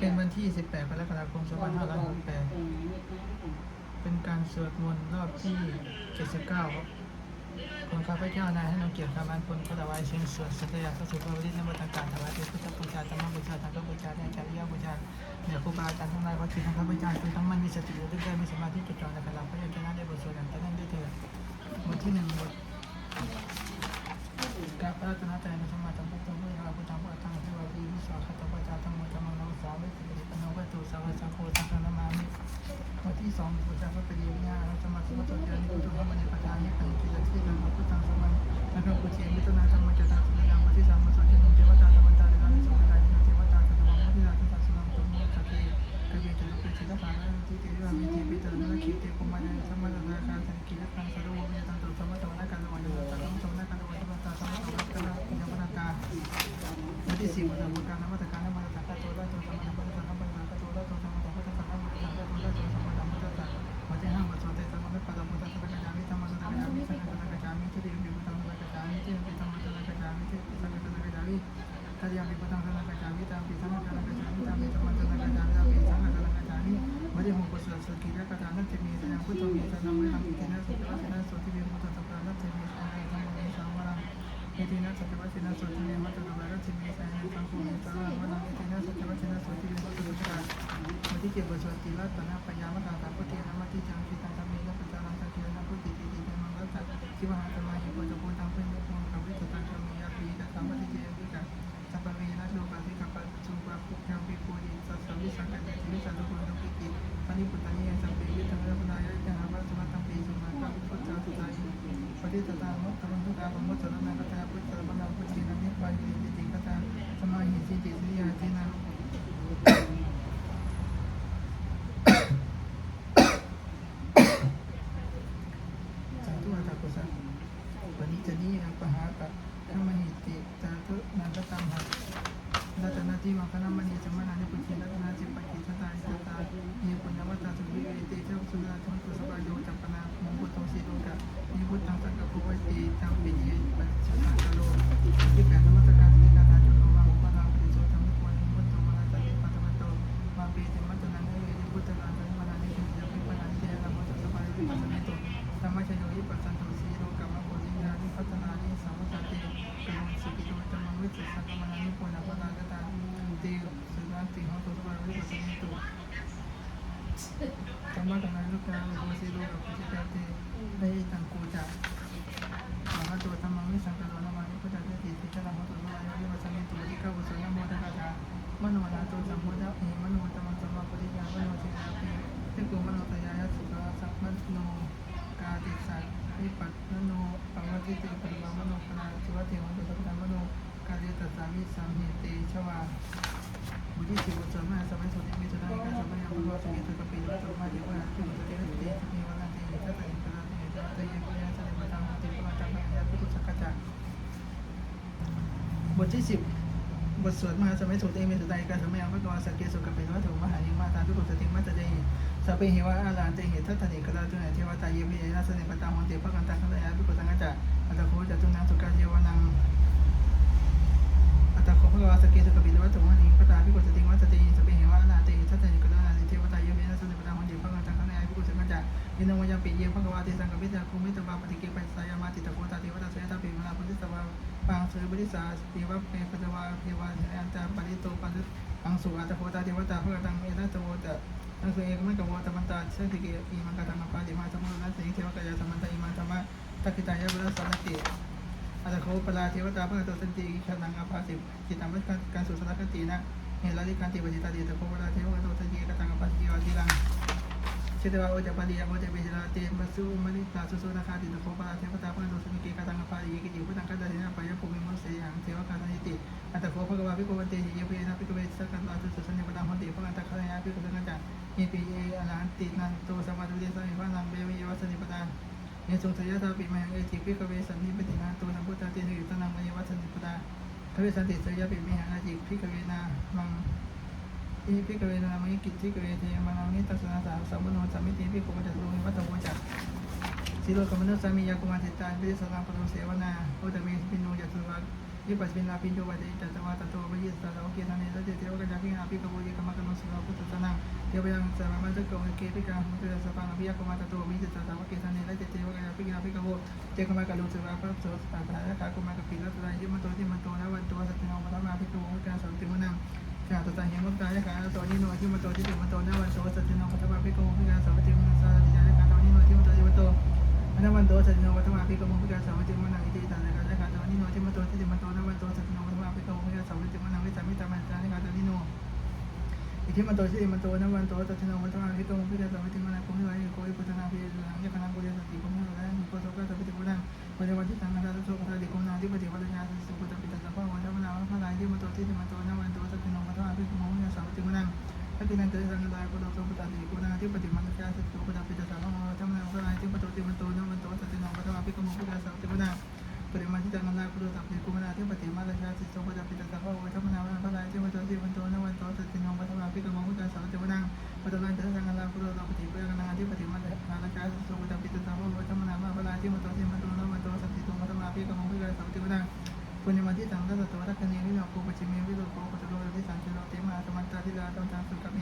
เป็นวันที่ 18กรกฎาคม2568เป็นการสวดมนต์รอบที่ 79ครับของข้าพเจ้านายให้น้องเกียรติคำอันพลขอถวายเชิงสวดสัตยาพระสุภาพริตนวัตการถวายเป็นพุทธบูชาธรรมบูชาธรรมบูชาและจริยบูชาเหนือครูบาอาจารย์ทั้งหลายวัดที่ทั้งข้าพเจ้าคือทั้งมันมีสติระลึกได้มีสมาธิจดจ่อในขณะพระยาชนะได้บทสวดอย่างต่อเนื่องด้วยเถิดบทที่หนึ่งบท กาพระรัตนตรัยในสมาสัมพุทธเมื่อเราพุทธังพระตังที่วารีวิสาขตปะจาธรรมธรรมังนัสาวิสิริปโนวัตุสาวะสังโฆสังฆนามามิวันที่สองพุทธะพระปริยญาณสมมาสมุทรเจริญพุทธธรรมในปัจจานิปัญจิตที่ธรรมพุทธังสมังนะครับปุเชมิตนาธรรมจตตาสุนังวันที่สามมาสอนเจริญเทวตาธรรมตาเดลานิสุขายเทวตาธรรมวันที่สามที่สามสุนังตุมโมสักเกกเวจลุเปจิตภาระที่เทวามิจิปิตรนขีเตกุมารสมมานาคาสังกิริตังสรุปมิตังตุสมัตตนาการวันตังสมนาการวันตังสมัตตนาการยังพนาการ วัน ที่สี่วันทำการนมัสการนมัสการตัวละตัวสมณะพุทธสังฆปริตัวละตัวสมณะพุทธสังฆปริตัวละตัวสมณะพุทธสังฆวันที่ห้าวันสวดเตสมณะปะพุทธสังฆจามิธรรมสังฆจามิสังฆสังฆจามิที่เรียนอยู่ธรรมสังฆจามิที่เป็นธรรมสังฆจามิที่สังฆสังฆจามิถ้ายังมีพุทธสังฆจามิตามปีสังฆสังฆจามิตามปีธรรมสังฆจามิตามปีสังฆสังฆจามิวันที่หกวันสวดสุกีและกระดานนัตเตมีแสดงพุทธมีแสดงไม่ทำอิทธินาสุตระเสนาสุที่มีพุทธสังฆนัตเตมีแสดงธรรมมีสังวรังอิตินะสัจวัชนะสุติเมมัตตะวะรัชิมีสายในสังโฆมิตรวะนังอิตินะสัจวัชนะสุติเมมัตตะวะราวันที่เจ็ดวันสวดติรัตนะปยามตาตาพุทธินามัติจังคิตังธรรมีนัปจารังสังคินะพุทธิติติเตมังรัตตะชิวหาธรรมาหิปุตตะปุตังเพิ่งมุขมังควิตตังธรรมียาปีตะสัมปติเจวิกะสัพพเวนะโลกาสิกปัสสุปะภุคังปิปุริสัสสวิสังกัจจิวิสัตตุโกนุกิติปณิปุตตานิยสัมเปยิตังรัตนายะจังหาวะสมัตตังปีสุมาตาพุทธาสุตายิปฏิตตามุตตะมันทุกาปมุตตะนังกัตตาพุทธะปนังพุทธินังนิพพานิติติกตาสมาหิสิติสิยาตินังสาธุอัตตะกุสังวันนี้จะนี้อัปปหาตะธรรมหิติจาตุนันตตัมหะรัตนาทิวังคณมณีสมนานิ รรมะกนันลุกาโพสีโลกปุจิตาติได้ตังกูจักมหาตัวธรรมังวิสังกโรนามานิพุทธะติสิจารังหัตุสมาวิปัสสนิตุทิกาวุสนโมทคาถามโนนาโตสัมโพธะเอมโนธรรมังสัมมาปฏิญามโนสิกาปิเทกุมโนตยายสุขะสัพมโนกาติสัตวิปัสสโนปังวติติปริมโนปนาสุวัติวันตุสัพพะมโนกาเดตัสสามิสัมเหเตชวา บุติสิบุตรมาสมัยสุติมิตุนาอิกาสมัยยังพุทธสมิตุกปิวัตตุมาเดวะตุมุตเตนะเตสมิวันติสัตติปนาติสัตติปุญญาสัตติปตังติปะตังปัญญาพุทธสักกะจบทที่สิบบทสวดมหาสมัยสุติมิตุนาอิกาสมัยยังพระกวาสักเกสุกปิวัตถุมหายิงมาตาทุกุสติมัตตเจหิสัพเพหิวะอาลานเตหิทัตถนิกราจุเนเทวตาเยวิเยนะสเนปตาหันเตภกันตังคันตยาภิกขุสังฆจะอัตตโคจตุนังสุกาเจวนังอัตตโคภะวาสเกสุกปิลวัตถุมณีปตาภิ บริสาเทวะเปปัตวาเทวาอันตาปริโตปันปังสุอัตโคตาเทวตาภะกันตังเอตัตโวตะนังสุเอกมันกวาตมันตาเสติเกอีมันกตังปาติมาสมุนัสสิเทวกายาสมันตาอิมันธรรมะตักิตายะเวรสันติอัตโคปลาเทวตาพระตัวสันติขนังอภาสิจิตังวิการสุสนคตินะเฮลาลิการติปจิตาติตะโคปลาเทวกตัวสันติกตังอภาสิวาติลัง เชตวาโอจะปาริยโอจะเบจลาเตมัสุมณิตาสุสุนาคาติตะโคปาเทวตาพระตัวสันติกกาตังอภาสิกิจิพุทังกัตตินะปายะภูมิมุสยังเทวกาสันติอัตโคภะกวาภิโกวันเตหิเยเวนะภิกเวสักกันตาสุสุสันติปตังหันติพระกันตังขยาภิกสังฆจังอิปิเยอรหันตินันโตสัมมาตุเตสัมมิวานังเบวิยวัสนิปตาเยสุงสยาตาปิมังเอติปิกเวสันนิปตินาโตนัมพุทธาเตหิยุตนังมยวัสนิปตาทเวสันติสยาปิมิหังอาจิพิกเวนามัง อิพิกเวนามังกิจทิกเวเทมังนิตัสนาสาสัมมโนสัมมิติพิกุมัจตุมิวัตโวจักสิโลกมนุสสามียากุมาติตาเบสสังปโรเสวนาโอตเมปิโนยัตุวักยิปัสสินาปินโจวัตจัตวาตโตวิยิสตาโอเกตันเนตเตเทวกะจาพิอาภิกโวเยกมะกะโนสุราพุทธนังเทวยังสารมัจจโกเกปิกังมุตระสปังอภิยกมะตโตวิยิสตาโอเกตันเนตเทวกะจาพิอาภิกโวเจกมะกะโนสุราพุทธสตาภะคะกุมะกะปิรัตตายมะโตทิมะโตนะวันโตสัตติโนมะธรรมาภิกโวกะสัมติมนัง กาตตาเหียมุตตายะกาตอนิโนทิมโตทิติมโตนวันโตสัจจิโนปัตตวาภิกโมภิกาสัพติมนัสสะติยะกาตอนิโนทิมโตทิมโตนวันโตสัจจิโนปัตตวาภิกโมภิกาสัพติมนังอิติตันนะกาตะกาตอนิโนทิมโตทิติมโตนวันโตสัจจิโนปัตตวาภิกโมภิกาสัพติมนังวิสามิตามันจานะกาตอนิโนอิทิมโตทิติมโตนวันโตสัจจโนปัตตวาภิกโมภิกาสัพติมนังกุมิวะโกวิปุตนาภิลังยะคณังกุเรสติกุมิวะนะโกโสกะสัพติกุ ปริมาทิตังนาโกโดตัปปิกุมนาที่ปฏิมันกาสตุปตาปิตาสาวโมธรรมะพระายที่ปโตติมันโตนะมันโตสัตติโนปัตตาภิกขโมภิกาสัพติมนาปตนันเตสังกตาโกโดตัปปิเปกนาที่ปฏิมันกาสตุปตาปิตาสาวโมธรรมะพระายที่ปโตติมันโตนะมันโตสัตติโนปัตตาภิกขโมภิกาสัพติมนาปุญญมาที่ตังทัสสะรักเนวิโลโกปจิเมวิโลโกปัจจโลที่สังเจโลเตมาสมันตาทิลาตังตังสุขเม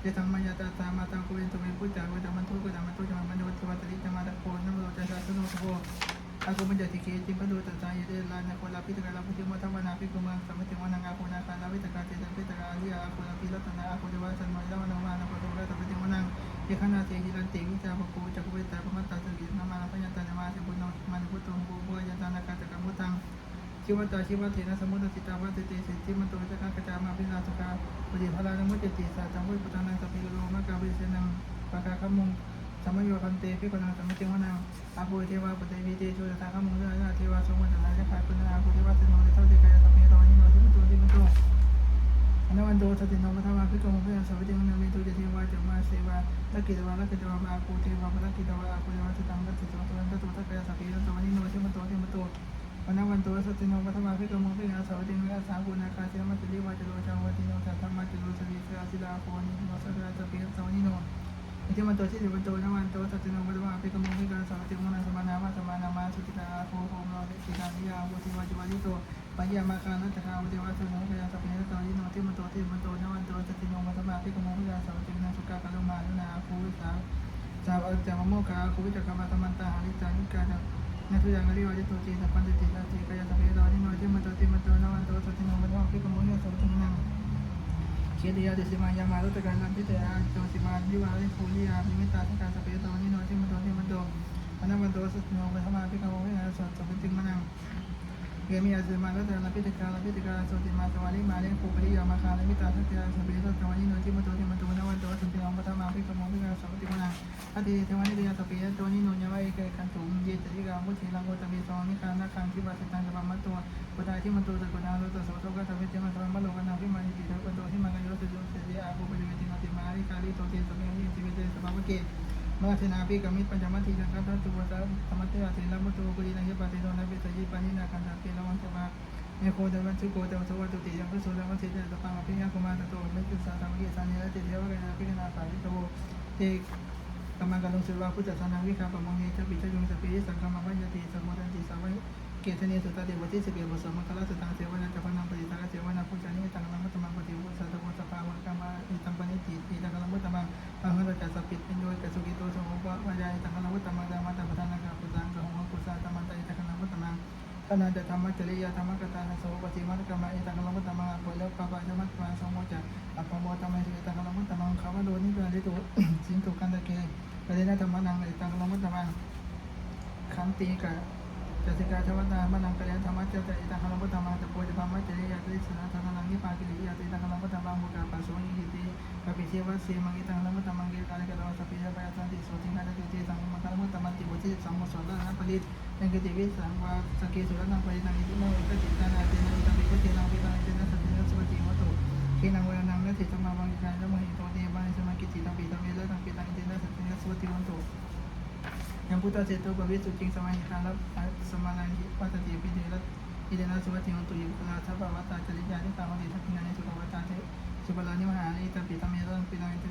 เยตังมายตาตามาตังกุเวนตุเวพุทธาเวตมันทุกะมันทุจมันมันโยติวัตติจมาตะโกนมโลจัสสะสนุโภ อากุมัญจะติเกจิมปะโดตตายเดลานะโคลาปิตกะลาพุทธิมทวนาภิกุมังสัมมติวนาอาโคนาคานาวิตกาเตตังปิตกาลิอาโคลาปิรัตนาอาโคเดวะสันมายาวนามานะโคโตระตัปปิมนังเยขณาเตหิรันเตวิจาภโกจักเวตาปมัตตาสกินามาพยัญชนะมาสิบุญนมันพุทโธโภยันตานากาตกะมุตังชิวตาชิวเทนะสมุทสิตาวะเตเตสิทธิมันโตจะกากจามาพิลาสกาปฏิภาลานมุจติสาจังวิปุตานังสปิโลมะกาวิเสนังปะกาขมุง สมัยโยคันเตพิกนังสมิติวนังอาภูเทวาปฏิวิเตโชตาขมุงเรเทวาสมุทนาจะขายปุณนาภูเทวาสนุเท่าเตกายสเปตอนิโนทิมตุทิมตุอนาวันโตสติโนมัทวาพิกมุขยัสวิติมันเมตุเทวาจะมาเสวาลักกิตวาลักกิตวาอาภูเทวาลักกิตวาอาภูเทวาสตังกัตติโตตันตตุตะกายสเปตอนิโนทิมตุทิมตุวันวันตัวสติโนปัตมาพิกโมพิกาสวัสดินวสากุณาคาเทมัตติวาจโรชาวติโนสัทธรรมติโรสติสาสิลาโคนิโนสัตระตะเปียสวนิโน อิติมันตัวที่สิบตัวนวันตัวสติโนปัตมาพิกโมพิกาสวัสดิมนาสมานามาสมานามาสุติกาโคโคโนติกานิยาวุติวาจวาริโตปัญญามาคานัตถาวุติวาสโนพยาสัพเปียสวนิโนที่มันตัวที่มันตัวนวันตัวสติโนปัตมาพิกโมพิกาสวัสดินาสุกากาลมานุนาคูวิสาจาวจามโมกาคูวิจักรมาตมันตาหาริจานิกานัทุยังกริวาจิตุจีสัพพันติติลาติกายสัพเพนตานิโนจิมันโตติมันโตนวันโตสติโนมันว่าพิกโมโยสตินัง เคียดิยดิสิมายามารุตการลันพิเตอาโจสิมาวิวาลิภูริยามิมิตาสังกาสัพเพตานิโนจิมันโตติมันโตอนันวันโตสติโนมันธรรมาพิกโมโยสัพพิติมันัง เมีอาสิมารุตการลันพิเตกาลันพิเตกาสติมาสวาริมาเลภูปริยามาคาลมิตาสัพเพสัพเพตานิโนจิมันโตติมันโตนวันโตสติโนมันธรรมาพิกโมโยสัพพิติมนังอดีเทวานิเดียตปียตัวนิโนยาวเอกกันตุมเยติกามุทิลังโกตเมสองนิคานาคังที่วาสิตังกับมัตตัวปตาที่มันตัวตะกนาโลตโสโตกัตเวเจมันตมะโลกนาพิมานิติตะกันโตที่มังกโยสุโยเสดีอาภูปริเวตินาติมาริกาลิโตเตสเมหิติเวเตสภาวเก มาเทนาภิกามิตปัญจมัติจังกัตตุวตาธรรมเตอาติลมุตุกุลินังยปติโนนเวสยิปานินาคันตะเกลวันตมาเมโคเดวันสุโกเดวสวัตุติยังกุศลวัตเตตะปังอภิญญาคุมาตโตเมตุสาธรรมเกสันเนติเทวะเกนะภิกนาปาริโตเตกรรมการลงสือว่าพุทธศาสนาวิคาปมังเนจปิจยุงสปีสังฆมาวัญติสมุทันติสาวัยเกตเนสุตาเดวติสเปียบสมังคลาสตังเสวนาจัพนังปฏิตาเสวนาพุทธานิตังลัมมุตมังปฏิวุสัต วสภาวะกรรมาอิตังปณิติอิตังกลัมมุตมังอังหะจัสปิปิโยกสุกิโตสมุปะวายายตังกลัมมุตมังดามัตตปทานังกาปุตังกะหงกุสาตมันตอิตังกลัมมุตมังขณะจะธรรมะจริยธรรมะกตานะโสปฏิมัตกรรมอิตังกลัมมุตมังอภเลปะปะธรรมะปะสมโมจะอัปปโมตมังอิตังกลัมมุตมังขาวโดนิเปริตุสินตุกันตะเกปริณธรรมะนังอิตังกลังมุตตมังขันติกะ จติกาชวัตตามนังกะยันธรรมะเจตอิตังคลมุตตมังตะโพธิธรรมะเจริยาติสนาธนังนิปากิริยาติตังคลมุตตมังมุกาปัสโสนิหิติกปิเชวะเสมังอิตังคลมุตตมังเกกาลกะลวะสปิยะปะยะสันติโสตินาติเจตังมังคลมุตตมังติบุติสังมุสระนะปริตนังกติวิสังวาสเกสุรนังปริตังอิติโมอกจิตานาเตนะอิตังปิกุเตนังปิตังเตนะสัตตินะสุปฏิวัตโตเกนังเวนังนะติตมาวังกายละมหิโตเตบานิสมากิจิตังปิตังเวละตังปิตังเตนะสัตตินะสุปฏิวัตโตยังพุทธเจโตปวิสุปัตติวันตุ ยิคุลาทัพพวัตตาจริยานิตามติทัพพินานิสุขวัตตาเทสุบาลานิมหานิตาปิตามเมรังปินังอิเ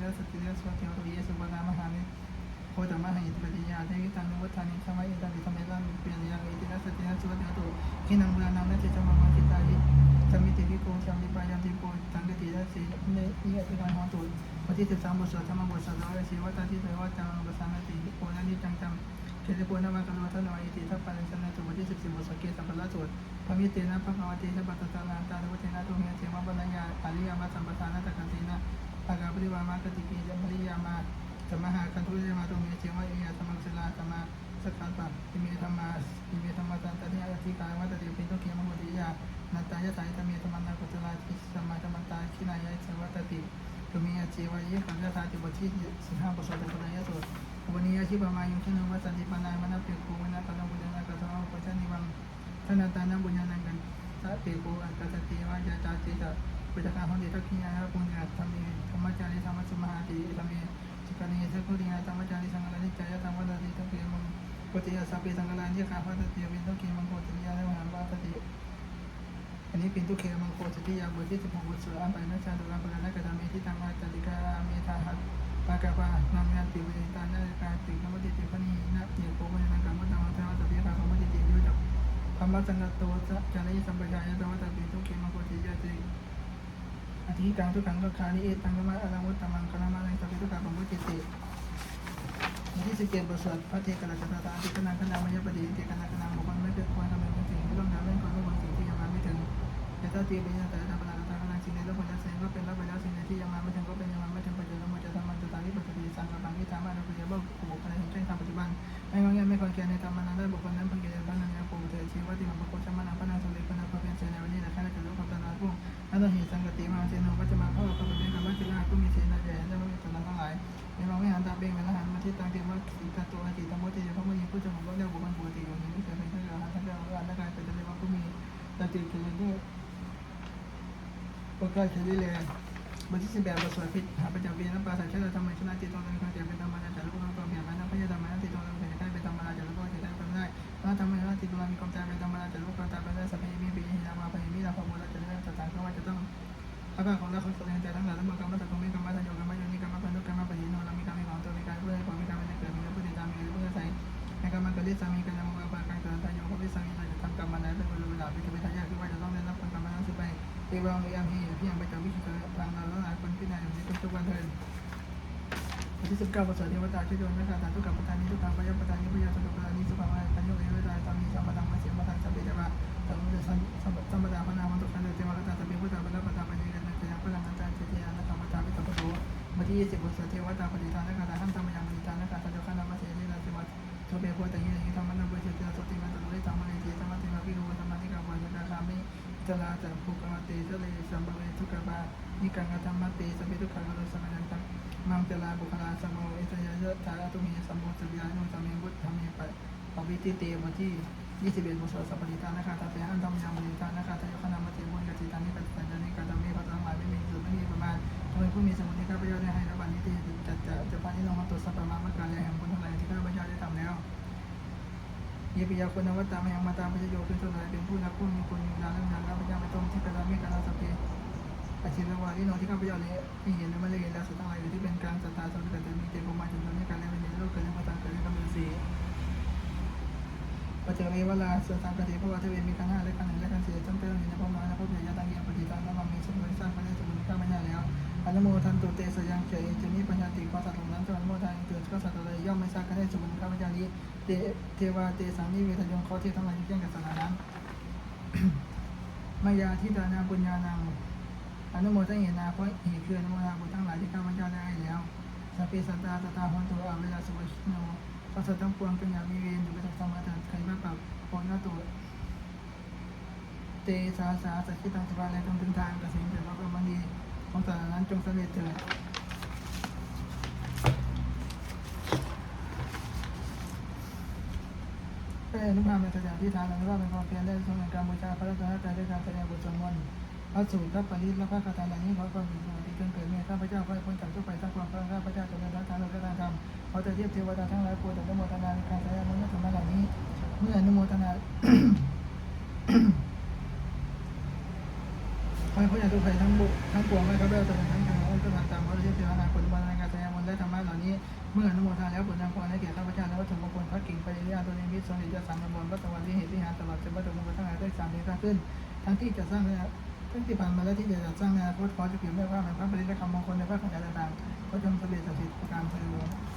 ตระสติเรสวัติโรเยสุบาลามหานิโคตมะหิตปฏิยาเทวิตังนุวัฏานิสมัยอิตังดิสมัยลังเปลี่ยนยังอิตินัสสสุวัตตุขินังเวลานังนัจเจจมังมัจิตายิสมิติวิโกสัมมิปายันติโกสังกตินัสสีเนอิยติการหอตุวันที่สิบสามบทสวดธรรมบทสวดร้อยสีวัตติเทวจังบสังกติโกนันนิจังจังเกติปุณณวากรวัฒนวอิติทัพปันชนะตุวันที่สิบสี่บทสวดเกสัมปะละสวดพระมิเตนะพระภาวติสัพพะตตานาตานุวัฒนาตุเมียเทวะปัญญาอริยมาสัมปทานาตะกันตินะปากาปริวามากติกิจัมริยามาสมหาคันทุเรมาตุเมียเทวะเอียธรรมังสลาธรรมา สกัปปะอิเมธรรมาอิเมธรรมาตันตนิยติกายวัตติปิโตเกมโหติยานัตตายะสายธรรมีธรรมนากุตลาทิสมาธรรมตาขินายะสวัตติตุมียเจวะเยขันธาติบทที่สิบห้าบทสตะปนายะโสวดวันนี้อาชีพมายุชนวัสันติปนายมนาเปียกูมนาปนบุญนากัตถะปัจจานิวังธนาตานาบุญญาณังกันตะเปโกอันตตติวาจาจาจิตะปุจการหติทักขิยาปุญญาธรรมีธรรมจาริธรรมสมาติธรรมีสุขันีสักขุริยาธรรมจาริสังฆานิจายธรรมวัตติทัพเกมัง ปฏิยาสัพเพสังฆลานเยคาภัตติวินทุกเกมังโคติยาและมหาวัตติอันนี้เป็นทุกเคมังโคติยาบทที่สิบหกบทสวดอันไปนัชชาตุลาภรณะกตามีที่ตังอาจติกาเมธาหัตปากาปานามยันติเวิตานาการติกรรมติติปณีนะเยโกมัญนังกรรมตังวัฏวัตติยาภารมติติวิจักธรรมสังกัตโตจาริสัมปชายะตวัตปิตุกเกมโกติยะติอธิการทุกขังทุกขานิเอตังกรรมะอรังวุตตมังคณมานังสัพพิทุกขาปมุติติ สิเกมประเสริฐพระเทกราชนาตาติกนังคณามยปฏิติกนังคณามบุคคลไม่เกิดควรทำเป็นสิ่งที่ต้องทำเรื่องความรู้ความสิ่งที่ยังมาไม่ถึงแต่ถ้าตีเป็นยาแต่ถ้าปราตาคณะสิ่งในโลกมันจะเสงก็เป็นรับไปแล้วสิ่งในที่ยังมาไม่ถึงก็เป็นยังมาไม่ถึงปัจจุบันมันจะทำมันจะตาที่ปฏิสังกัปปังที่ทำมาเราจะบอกบุคคลในเช่นทำปัจจุบันไม่งอแงไม่ควรแก่ในธรรมนั้นได้บุคคลนั้นพังเกียรติบ้านนั้นปูเทชีวติมันประโคช ที่ตังเทวะสีกาตัวจิตตมติพระมุนีผู้จงรู้เรื่องบุคคลปกติอย่างนี้ไม่เคยเป็นเรื่องทั้งเรื่องอันและการเป็นเรื่องผู้มีตติเกิดด้วยประกาศเฉลี่ยบทที่สิบแปดบทสวดพิษหาประจักษ์วิญญาณปราศจากธรรมชนะจิตตรงนั้นความเจ็บเป็นธรรมนาจารย์ลูกน้องตัวเมียมันนั่งพยาธรรม วังเอียมฮีพี่ยังไปจากวิชิตทางเราหลายคนที่ไหนในทุกๆวันเถิดวันที่สิบเก้าภาษาเทวตาช่วยโยนนะคะตาทุกกับปตานิทุกขังพยาปตานิพยาสุขปตานิสุขังอะปัญโยเอเวตาสามีสัมปตังมาเสียมาทังสัพเพเทวะสัมปสัมสัมปตานพนาวันตุขันเทวะตาสัพเพพุทธาปะปตาปัญญาณเตยพลังนันตาเจติยานะธรรมตาวิสัมปโตวันที่ยี่สิบภาษาเทวตาปฏิทานนะคะ จลาจัมภุกาเตสเลสัมภเวทุกบานิกังธรรมะเตสเปทุกขังโลสมัยันตังมังจลาบุคลาสมโอเอตยะยะตาตุมีสัมโภสัญญาโนสมิวุฒธรรมีปะปวิติเตวันที่21บทสวดมุสัพพะริตานะคะตาเตหันธรรมยังบริตานะคะทายคณามติบุญกติตานิกัจจันนิกัตมิปัตตังหลายไม่มีจุดไม่มีประมาณโดยผู้มีสมุทิข้าพเจ้าได้ให้รับบันนี้ที่จัดจะจะพันที่ลงมาตรวจสัพพะมามการแล ยปิยาคุณนวัตตามยังมาตามพระโยเป็นส่วนใหญ่เป็นผู้นักผู้มีคุณมีนานแล้วนานข้าพเจ้าไม่ต้องที่กระทำไม่กระทำสัพเพอาชีพวาที่น้องที่ข้าพเจ้าเลยที่เห็นและไม่ได้เห็นแล้วสุดท้ายอยู่ที่เป็นการศรัทธาสมเด็จแต่มีเจตมาถึงตอนนี้การเล่นในโลกเกิดในมาตางเกิดในกำเนิดสีปัจจัยเวลาเสือทางกติเพราะว่าเวีมีขันห้าและขันหนึ่งและขันสี่จำเป็นอยู่ในพระมาและพระเบียรตังเกียรปฏิทานและมังมีสมุนสร้างพระเนตรสมุนข้าพเจ้าแล้วอนุโมทันตุเตสยังเฉยจะมีปัญญาติข้อสัตว์นั้นสวรรค์โมทานเกิดข้อสัตว์อะไรย่อมไม่ทราบกันได้สมุนข้าพเจ้านี้ เตเทวาเตสังนิเวทยงเข้อที่ทั้งหลายที่แจ้งกับสถานั้นมายาทิดานาปุญญานังอนุโมทนานาเพราะเหตุคืออนุโมทนาบุญทั้งหลายที่ข้าพเจ้าได้ให้แล้วสัพเพสัตตาตตาหันตัวอาเวลาสุวัสโนพระสัตว์ทั้งปวงจงอย่ามีเวรอยู่ประทับสมาธิใครบ้าปรับปนหน้าตัวเตสาสาสัจจิตังสภาและจงถึงทางกระสิณแต่พระกรรมดีของสารนั้นจงสำเร็จเถิดได้ อนุภาพในสถาที่ทานอนุภาเป็นความเพียรได้ทรงในการบูชาพระรัตนตรัยด้วยการแสดงบทสวดมนต์พระสูตรพระปริตและพระคาถาเหล่านี้ขอความเป็นสวัสดีจงเกิดเมีข้าพเจ้าขอให้พ้นจากทุกภัยทั้งปวงข้าพเจ้าจะเป็นรักทานโลกทานธรรมขอเทียบเทวดาทั้งหลายปวดแต่อนุโมทนาในการใช้อนุโมทนาเหล่านี้ เมื่ออนุโมทนาขขอให้พ้นจากทุกภัยทั้งบุทั้งปวงไม่ครับเรื่องตัวทั้งทางองค์การตามพระเทพเจ้านาคนบรรณาการแสดง เมื่ออนุโมทนาแล้วผลนำพรให้แก่ข้าพเจ้าและวัตถุมงคลพระกิ่งปริยาตัวเองมิตรสนิทจะสามบนวัตถุวันที่เหตุที่หาตลอดจนวัตถุมงคลทั้งหลายได้สามเดือนขึ้น ทั้งที่จะสร้างและทั้งที่ผ่านมาและที่จะสร้างในอนาคตขอจะเกี่ยวไม่ว่าในพระปริและคำมงคลในพระคาถาต่างๆก็จงสำเร็จสถิตประการเทอญ